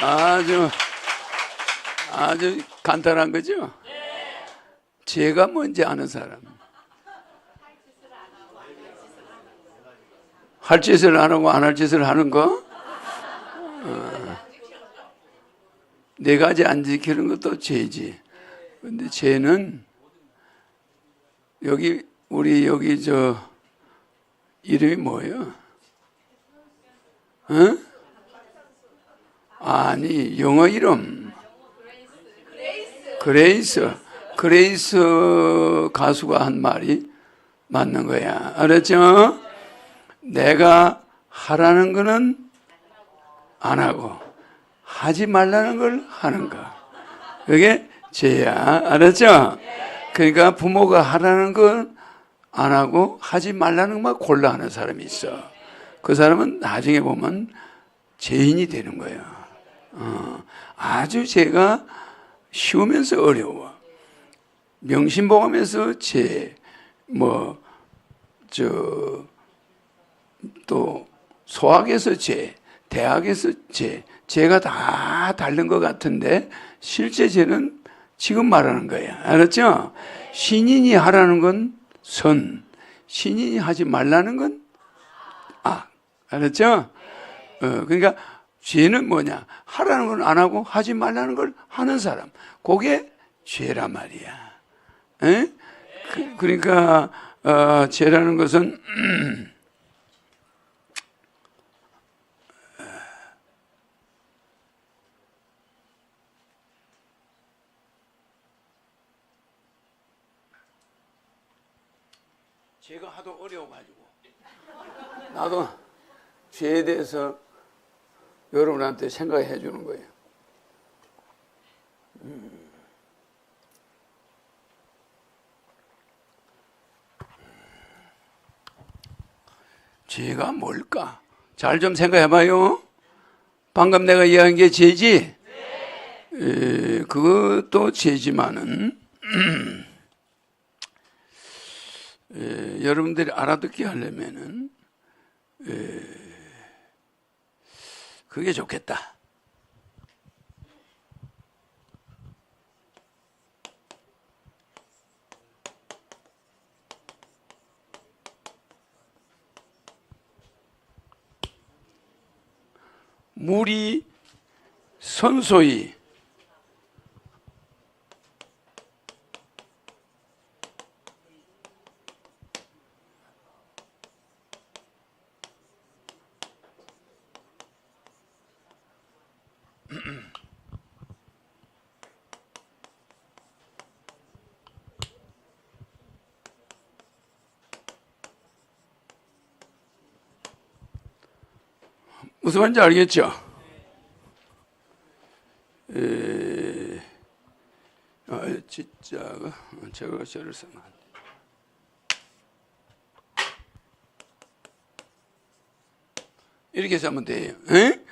아주 아주 간단한 거죠? 제가 뭔지 아는 사람. 할 짓을 안 하고 안 할 짓을 하는 거? 어. 네 가지 안 지키는 것도 죄지. 근데 죄는 여기 우리 여기 저 이름이 뭐예요? 어? 아니 영어 이름 그레이스 그레이스 가수가 한 말이 맞는 거야 알았죠? 내가 하라는 거는 안 하고 하지 말라는 걸 하는 거 그게 죄야 알았죠? 그러니까 부모가 하라는 걸안 하고 하지 말라는 것만 골라 하는 사람이 있어 그 사람은 나중에 보면 죄인이 되는 거예요 어, 아주 죄가 쉬우면서 어려워. 명심보감에서 죄, 뭐, 저, 또, 소학에서 죄, 대학에서 죄, 죄가 다 다른 것 같은데, 실제 죄는 지금 말하는 거예요. 알았죠? 신인이 하라는 건 선, 신인이 하지 말라는 건 악. 알았죠? 어, 그러니까, 죄는 뭐냐? 하라는 건 안 하고 하지 말라는 걸 하는 사람. 그게 죄란 말이야. 에? 그, 그러니까 어, 죄라는 것은 죄가 하도 어려워가지고 나도 죄에 대해서 여러분한테 생각해 주는 거예요. 음. 죄가 뭘까? 잘 좀 생각해 봐요. 방금 내가 이야기한 게 죄지? 에, 그것도 죄지만은, 에, 여러분들이 알아듣게 하려면은, 에, 그게 좋겠다. 물이 선소히 무슨 말인지 알겠죠? 에, 아, 진짜가 제가 저를 쓰면. 이렇게 쓰면 돼요. 에?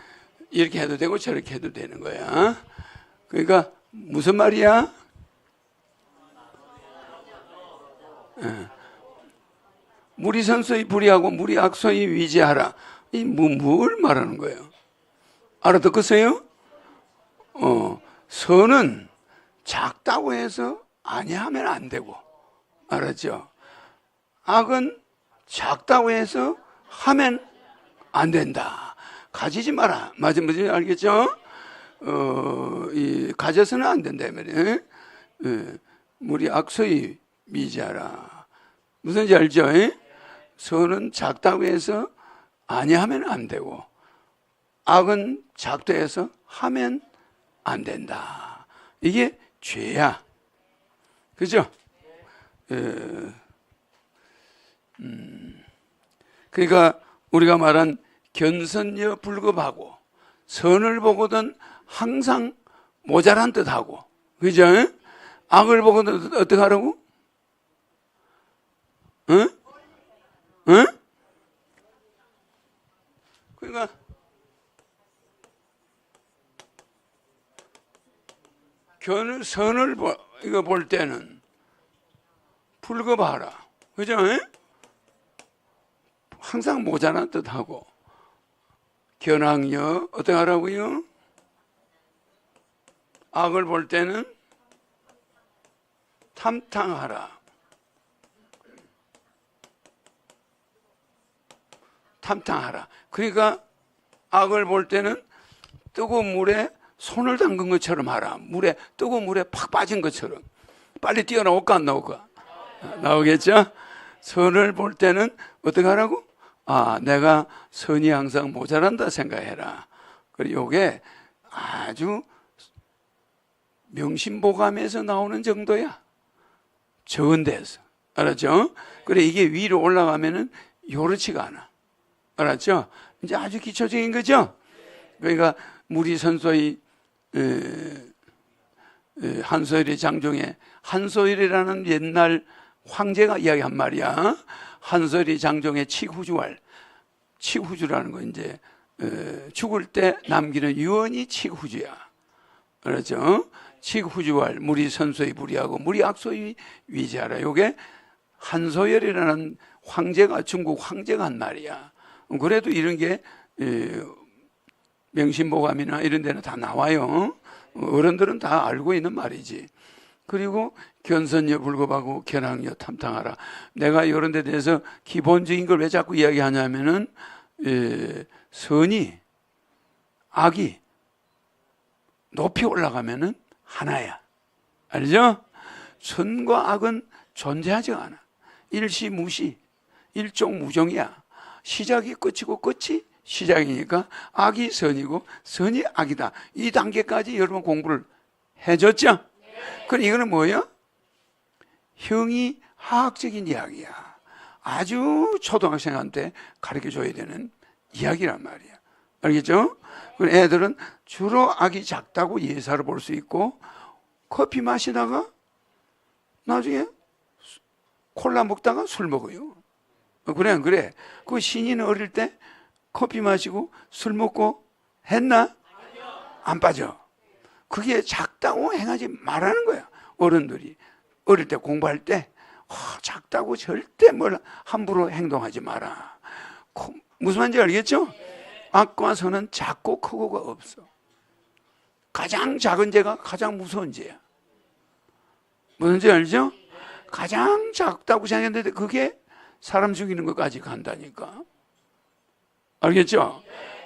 이렇게 해도 되고 저렇게 해도 되는 거야. 그러니까 무슨 말이야? 에. 물이 선서히 불이하고 물이 악소히 위지하라. 이 뭐, 뭘 말하는 거예요? 알아듣겠어요? 어, 선은 작다고 해서 아니하면 안 되고, 알았죠? 악은 작다고 해서 하면 안 된다. 가지지 마라. 맞은 무슨 알겠죠? 어, 이, 가져서는 안 된다. 말이에요. 예, 물이 악소히 미지하라. 무슨지 알죠? 예? 선은 작다고 해서 아니하면 안 되고 악은 작도해서 하면 안 된다. 이게 죄야. 그죠? 에, 음, 그러니까 우리가 말한 견선여 불급하고 선을 보거든 항상 모자란 듯하고 그죠? 악을 보거든 어떻게 하라고? 응? 응? 그러니까 견을 선을 보, 이거 볼 때는 불급하라. 그죠? 에? 항상 모자란 듯하고 견학여 어떻게 하라고요? 악을 볼 때는 탐탕하라. 탐탕하라. 그러니까 악을 볼 때는 뜨거운 물에 손을 담근 것처럼 하라. 물에 뜨거운 물에 팍 빠진 것처럼 빨리 뛰어나올까 안 나올까? 나오겠죠? 선을 볼 때는 어떻게 하라고? 아, 내가 선이 항상 모자란다 생각해라. 그리고 요게 아주 명심보감에서 나오는 정도야. 적은 데서. 알았죠? 그래, 이게 위로 올라가면은 요렇지가 않아. 알았죠? 이제 아주 기초적인 거죠? 그러니까 무리 선소의 한소일의 장종에 한소일이라는 옛날 황제가 이야기한 말이야. 한소일이 장종의 치후주왈. 치후주라는 건 이제 에, 죽을 때 남기는 유언이 치후주야. 그렇죠? 치후주왈 무리 선소의 무리하고 무리 악소의 위지하라. 요게 한소열이라는 황제가 중국 황제가 한 말이야. 그래도 이런 게 에, 명심보감이나 이런 데는 다 나와요. 어른들은 다 알고 있는 말이지. 그리고 견선여 불급하고 견학여 탐탕하라. 내가 이런 데 대해서 기본적인 걸 왜 자꾸 이야기하냐면은 에, 선이 악이 높이 올라가면은 하나야. 알죠? 선과 악은 존재하지가 않아. 일시 무시, 일종무종이야. 시작이 끝이고 끝이 시작이니까 악이 선이고 선이 악이다. 이 단계까지 여러분 공부를 해줬죠? 그럼 이거는 뭐예요? 형이 화학적인 이야기야. 아주 초등학생한테 가르쳐 줘야 되는 이야기란 말이야. 알겠죠? 그 애들은 주로 악이 작다고 예사를 볼 수 있고 커피 마시다가 나중에 콜라 먹다가 술 먹어요. 어, 그래, 안 그래. 그 신이는 어릴 때 커피 마시고 술 먹고 했나? 안 빠져. 그게 작다고 행하지 말라는 거야. 어른들이. 어릴 때 공부할 때, 어, 작다고 절대 뭘 함부로 행동하지 마라. 코- 무슨 말인지 알겠죠? 악과 선은 작고 크고가 없어. 가장 작은 죄가 가장 무서운 죄야. 무슨지 알죠? 가장 작다고 생각했는데 그게 사람 죽이는 것까지 간다니까. 알겠죠?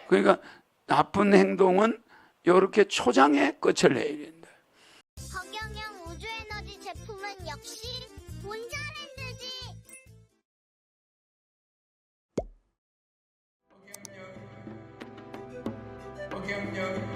그러니까 나쁜 행동은 이렇게 초장에 끝을 내야 된다. 허경영 우주에너지 제품은 역시 본자랜드지. 허경영